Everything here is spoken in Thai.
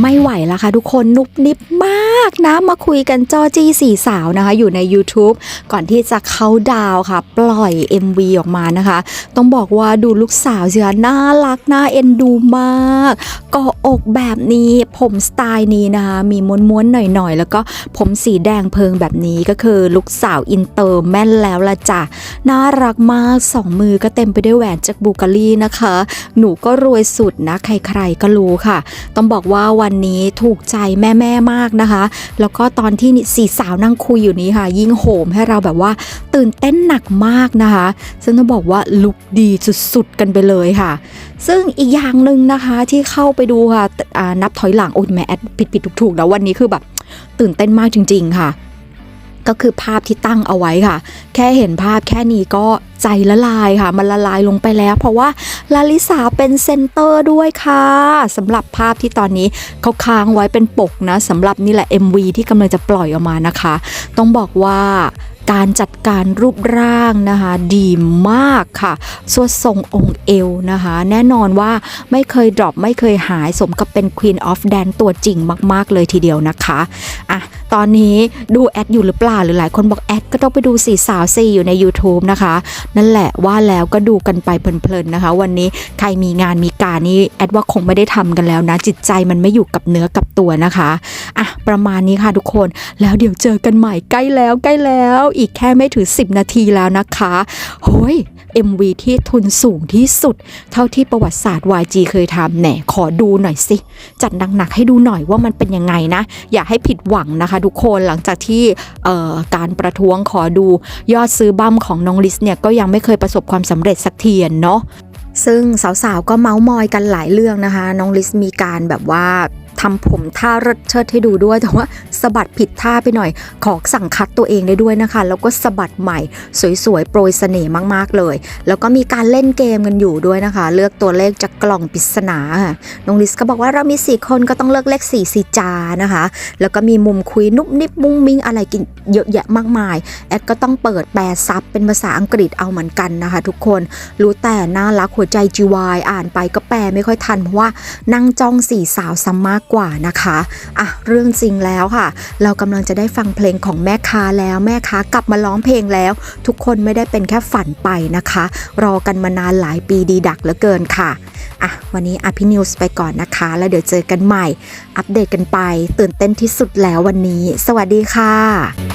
ไม่ไหวแล้วค่ะทุกคนนุบนิบมากากนะมาคุยกันจอจี้สี่สาวนะคะ อยู่ใน YouTube ก่อนที่จะเข้าดาวค่ะ ปล่อย MV ออกมานะคะ ต้องบอกว่าดูลูกสาวเสิคะน่ารักน่าเอ็นดูมากกาะอกแบบนี้ผมสไตล์นี้นะคะมีม้วนๆหน่อยๆ แล้วก็ผมสีแดงเพิงแบบนี้ก็คือลูกสาวอินเตอร์แม่นแล้วละจ้ะน่ารักมากสองมือก็เต็มไปด้วยแหวนจากบูการีนะคะ หนูก็รวยสุดนะ ใครๆก็รู้ค่ะ ต้องบอกว่าวันนี้ถูกใจแม่ๆมากนะคะแล้วก็ตอนที่สี่สาวนั่งคุยอยู่นี้ค่ะ ยิ่งโหมให้เราแบบว่า ตื่นเต้นหนักมากนะคะ ซึ่งต้องบอกว่าลุกดีสุดๆกันไปเลยค่ะ ซึ่งอีกอย่างหนึ่งนะคะที่เข้าไปดูค่ะนับถอยหลังโอ้ยแม่แอดผิดผิดถูกๆแล้ววันนี้คือแบบตื่นเต้นมากจริง ๆ ค่ะก็คือภาพที่ตั้งเอาไว้ค่ะ แค่เห็นภาพแค่นี้ก็ ใจละลายค่ะ มันละลายลงไปแล้ว เพราะว่าลาลิสาเป็นเซนเตอร์ด้วยค่ะสำหรับภาพที่ตอนนี้เขาค้างไว้เป็นปกนะสำหรับนี่แหละ MV ที่กำลังจะปล่อยออกมานะคะ ต้องบอกว่า การจัดการรูปร่างนะคะดีมากค่ะส่วดทรงองค์เอวนะคะ แน่นอนว่าไม่เคยดรอปไม่เคยหายสมกับเป็น Queen of Dance ตัวจริงมาก ๆ เลยทีเดียวนะคะอะตอนนี้ดูแอดอยู่หรือเปล่าหรือหลายคนบอกแอดก็ต้องไปดูสี่สาวสี่อยู่ใน YouTube นะคะ นั่นแหละว่าแล้วก็ดูกันไปเพลินๆนะคะ วันนี้ใครมีงานมีการนี่แอดว่าคงไม่ได้ทำกันแล้วนะ จิตใจมันไม่อยู่กับเนื้อกับตัวนะคะอะประมาณนี้ค่ะทุกคนแล้วเดี๋ยวเจอกันใหม่ใกล้แล้วใกล้แล้วอีกแค่ไม่ถึง 10 นาทีแล้วนะคะโฮ้ย MV ที่ทุนสูงที่สุด เท่าที่ประวัติศาสตร์ YG เคยทำแหน่ขอดูหน่อยสิ จัดหนักๆให้ดูหน่อยว่ามันเป็นยังไงนะ อย่าให้ผิดหวังนะคะทุกคนหลังจากที่การประท้วงขอดูยอดซื้อบัมของน้องลิสเนี่ยก็ยังไม่เคยประสบความสำเร็จสักเทีอะเนาะซึ่งสาวๆก็เมาส์มอยกันหลายเรื่องนะคะ น้องลิสมีการแบบว่า ทำผมท่าเริดเชิดให้ดูด้วย แต่ว่าสะบัดผิดท่าไปหน่อย ขอสั่งคัดตัวเองได้ด้วยนะคะ แล้วก็สะบัดใหม่ สวยๆ โปรยเสน่ห์มากๆเลย แล้วก็มีการเล่นเกมกันอยู่ด้วยนะคะ เลือกตัวเลขจากกล่องปริศนาค่ะน้องลิสก็บอกว่าเรามีสี่คนก็ต้องเลือกเลขสี่สีจานะคะ แล้วก็มีมุมคุยนุบนิบมุ้งมิ้งอะไรกินเยอะแยะมากมาย แอดก็ต้องเปิดแปลซับเป็นภาษาอังกฤษเอาเหมือนกันนะคะ ทุกคนรู้แต่น่ารักหัวใจจีวายอ่านไปก็แปลไม่ค่อยทันเพราะว่านั่งจ้องสี่สาวซ้ำมากกว่านะคะอะเรื่องจริงแล้วค่ะ เรากำลังจะได้ฟังเพลงของแม่ค้าแล้วแม่ค้ากลับมาร้องเพลงแล้ว ทุกคนไม่ได้เป็นแค่ฝันไปนะคะ รอกันมานานหลายปีดีดักเหลือเกินค่ะอะวันนี้อภินิวส์ไปก่อนนะคะ แล้วเดี๋ยวเจอกันใหม่ อัปเดตกันไป ตื่นเต้นที่สุดแล้ววันนี้ สวัสดีค่ะ